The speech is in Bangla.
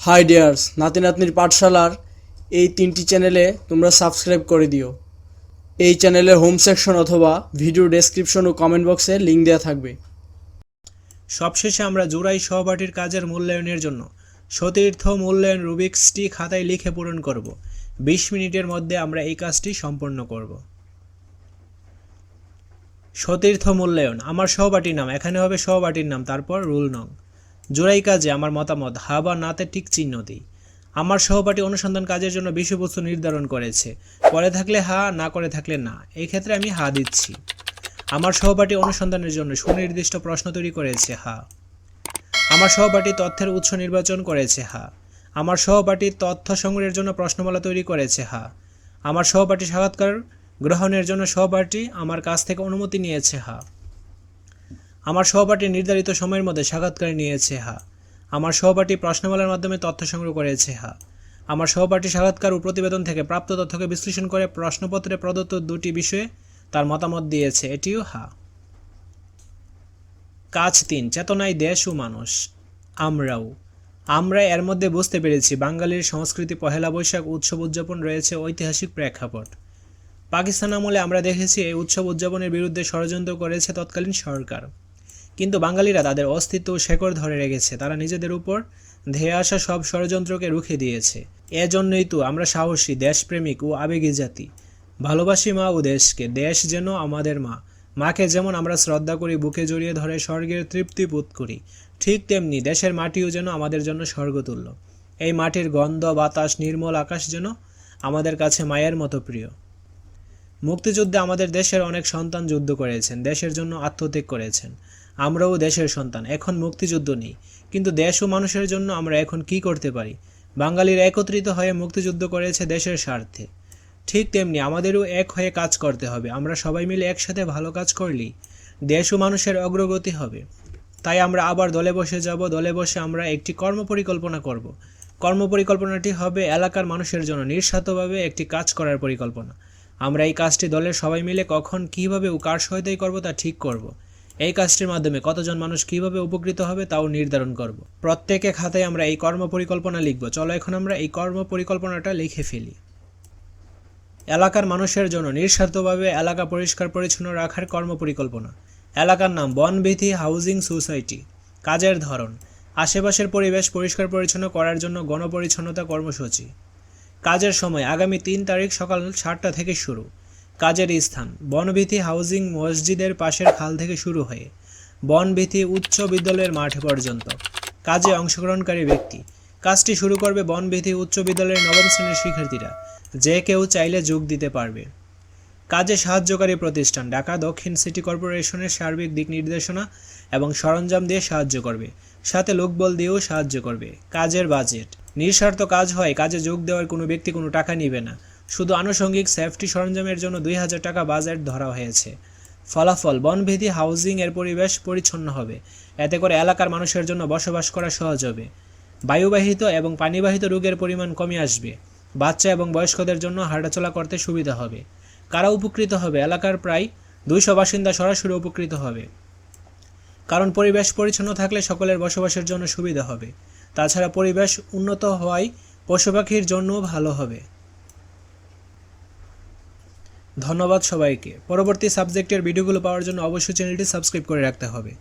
হাই ডিয়ার্স নাতি নাতনির পাঠশালার এই তিনটি চ্যানেলে তোমরা সাবস্ক্রাইব করে দিও। এই চ্যানেলের হোম সেকশন অথবা ভিডিও ডেসক্রিপশন ও কমেন্ট বক্সে লিঙ্ক দেওয়া থাকবে। সবশেষে আমরা জোড়াই সহপাঠীর কাজের মূল্যায়নের জন্য সতীর্থ মূল্যায়ন রুবিক্সটি খাতায় লিখে পূরণ করব। বিশ মিনিটের মধ্যে আমরা এই কাজটি সম্পন্ন করব। সতীর্থ মূল্যায়ন, আমার সহপাঠীর নাম, এখানে হবে সহপাঠীর নাম, তারপর রুল নং। জোড়াই কাজে আমার মতামত হা বা নাতে ঠিক চিহ্ন দিই। আমার সহপাঠী অনুসন্ধান কাজের জন্য বিষয়বস্তু নির্ধারণ করেছে। করে থাকলে হা, না করে থাকলে না। এই ক্ষেত্রে আমি হা দিচ্ছি। আমার সহপাঠী অনুসন্ধানের জন্য সুনির্দিষ্ট প্রশ্ন তৈরি করেছে, হা। আমার সহপাঠী তথ্যের উৎস নির্বাচন করেছে, হা। আমার সহপাঠী তথ্য সংগ্রহের জন্য প্রশ্নমালা তৈরি করেছে, হা। আমার সহপাঠী সাক্ষাৎকার গ্রহণের জন্য সহপাঠী আমার কাছ থেকে অনুমতি নিয়েছে, হা। আমার সহপাঠী নির্ধারিত সময়ের মধ্যে সাক্ষাৎকার নিয়েছে হা। আমার সহপাঠী প্রশ্নমালার মাধ্যমে তথ্য সংগ্রহ করেছে হা। আমার সহপাঠী সাক্ষাৎকার ও প্রতিবেদন থেকে প্রাপ্ত তথ্যকে বিশ্লেষণ করে প্রশ্নপত্রে প্রদত্ত দুটি বিষয়ে তার মতামত দিয়েছে। এটিও হা। কাজ তিন, চেতনায় দেশ ও মানুষ। আমরাও। আমরা এর মধ্যে বুঝতে পেরেছি বাঙালির সংস্কৃতি পহেলা বৈশাখ উৎসব উদযাপন রয়েছে ঐতিহাসিক প্রেক্ষাপট। পাকিস্তান আমলে আমরা দেখেছি এই উৎসব উদযাপনের বিরুদ্ধে ষড়যন্ত্র করেছে তৎকালীন সরকার। কিন্তু বাঙালিরা তাদের অস্তিত্ব শেকড় ধরে রেখেছে। তারা নিজেদের উপর ধেয়ে আসা সব ষড়যন্ত্রকে রুখে দিয়েছে। এজন্যই তো আমরা সাহসী, দেশপ্রেমিক ও আবেগী জাতি। ভালোবাসি মা ও দেশকে, দেশ যেন আমাদের মা। মাকে যেমন আমরা শ্রদ্ধা করি, বুকে জড়িয়ে ধরে স্বর্গের তৃপ্তি বোধ করি, ঠিক তেমনি দেশের মাটিও যেন আমাদের জন্য স্বর্গতুল্য। এই মাটির গন্ধ, বাতাস, নির্মল আকাশ যেন আমাদের কাছে মায়ের মতো প্রিয়। মুক্তিযুদ্ধে আমাদের দেশের অনেক সন্তান যুদ্ধ করেছেন, দেশের জন্য আত্মত্যাগ করেছেন। আমরাও দেশের সন্তান, এখন মুক্তিযুদ্ধ নেই। কিন্তু দেশ ও মানুষের জন্য আমরা এখন কি করতে পারি? বাঙালির একত্রিত হয়ে মুক্তিযুদ্ধ করেছে দেশের স্বার্থে। ঠিক তেমনি আমাদেরও এক হয়ে কাজ করতে হবে। আমরা সবাই মিলে একসাথে ভালো কাজ করলেই দেশ ও মানুষের অগ্রগতি হবে। তাই আমরা আবার দলে বসে যাব, দলে বসে আমরা একটি কর্মপরিকল্পনা করব। কর্মপরিকল্পনাটি হবে এলাকার মানুষের জন্য নিঃস্বার্থভাবে একটি কাজ করার পরিকল্পনা। আমরা এই কাজটি দলের সবাই মিলে কখন, কীভাবে ও কার সহায়তাই করব তা ঠিক করব। এই কাজটির মাধ্যমে কতজন মানুষ কীভাবে উপকৃত হবে তাও নির্ধারণ করব। প্রত্যেকে খাতায় আমরা এই কর্ম পরিকল্পনা লিখব। চলো এখন আমরা এই কর্ম পরিকল্পনাটা লিখে ফেলি। এলাকার মানুষের জন্য নিঃস্বার্থভাবে এলাকা পরিষ্কার পরিচ্ছন্ন রাখার কর্মপরিকল্পনা। এলাকার নাম বনবিথি হাউজিং সোসাইটি। কাজের ধরন, আশেপাশের পরিবেশ পরিষ্কার পরিচ্ছন্ন করার জন্য গণপরিচ্ছন্নতা কর্মসূচি। কাজের সময় আগামী তিন তারিখ সকাল সাতটা থেকে শুরু। কাজের স্থান। বনবিথি হাউজিং মসজিদের পাশের খাল থেকে শুরু হয়ে বনবিথি উচ্চ বিদ্যালয়ের মাঠ পর্যন্ত কাজে অংশগ্রহণকারী ব্যক্তি। কাজটি শুরু করবে বনবিথি উচ্চ বিদ্যালয়ের নবম শ্রেণির শিক্ষার্থীরা। যে কেউ চাইলে যোগ দিতে পারবে। কাজে সাহায্যকারী প্রতিষ্ঠান ঢাকা দক্ষিণ সিটি কর্পোরেশনের সার্বিক দিক নির্দেশনা এবং সরঞ্জাম দিয়ে সাহায্য করবে। সাথে লোকবল দিয়েও সাহায্য করবে। কাজের বাজেট। নিঃস্বার্থ কাজ হয়, কাজে যোগ দেওয়ার কোনো ব্যক্তি কোনো টাকা নিবে না। শুধু আনুষঙ্গিক সেফটি সরঞ্জামের জন্য দুই হাজার টাকা বাজেট ধরা হয়েছে। ফলাফল বনভেদি হাউজিং এর পরিবেশ পরিচ্ছন্ন হবে। এতে করে এলাকার মানুষের জন্য বসবাস করা সহজ হবে। বায়ুবাহিত এবং পানিবাহিত রোগের পরিমাণ কমে আসবে। বাচ্চা এবং বয়স্কদের জন্য হাঁটাচলা করতে সুবিধা হবে। কারা উপকৃত হবে? এলাকার প্রায় দুইশো বাসিন্দা সরাসরি উপকৃত হবে। কারণ পরিবেশ পরিচ্ছন্ন থাকলে সকলের বসবাসের জন্য সুবিধা হবে। তাছাড়া পরিবেশ উন্নত হওয়ায় পশু পাখির জন্যও ভালো হবে। ধন্যবাদ সবাইকে। পরবর্তী সাবজেক্টের ভিডিওগুলো পাওয়ার জন্য অবশ্যই চ্যানেলটি সাবস্ক্রাইব করে রাখতে হবে।